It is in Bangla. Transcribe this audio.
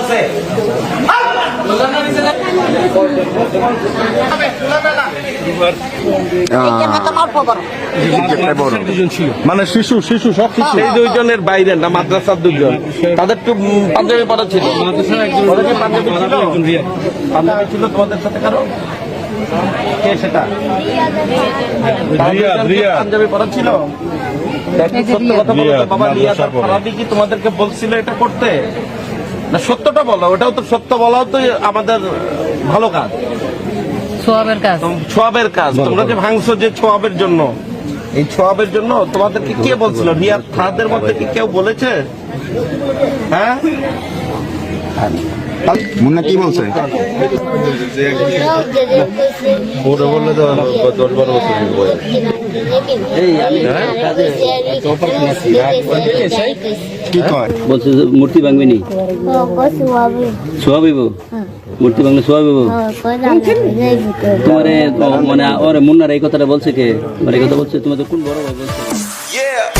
আছে? মানে শিশু শিশু সব শিশু এই দুইজনের বাইরে না মাদ্রাসার দুইজন? তাদের তো পাঞ্জাবি পড়া ছিল। পাঞ্জাবি ছিল? তোমাদের সাথে কারও? কে সেটা? পাঞ্জাবি পড়া ছিল? বাবা। ফারাবি কি তোমাদেরকে বলছিল এটা করতে? না সত্যটা বলো ওটাও তো সত্য বলাও তো আমাদের ভালো কাজ। সোয়াবের কাজ। ছোয়াবের কাজ। তোমরা যে ভাঙছো যে ছোয়াবের জন্য এই ছোয়াবের জন্য তোমাদেরকে কে বলছিল? রিয়াদ থাদের মধ্যে কি কেউ বলেছে? হ্যাঁ? মুন্না কি বলছে? ওটা বললে তো দশ বারো বছর বয়স বলছে মূর্তি ভাঙবে নি। সোয়াবিব মূর্তি ভাঙলে সোয়াবিব তোমার মানে ওরে মুন্নার এই কথাটা বলছে কে? মানে এই কথা বলছে তোমাদের কোন বড় ভাই বলছে?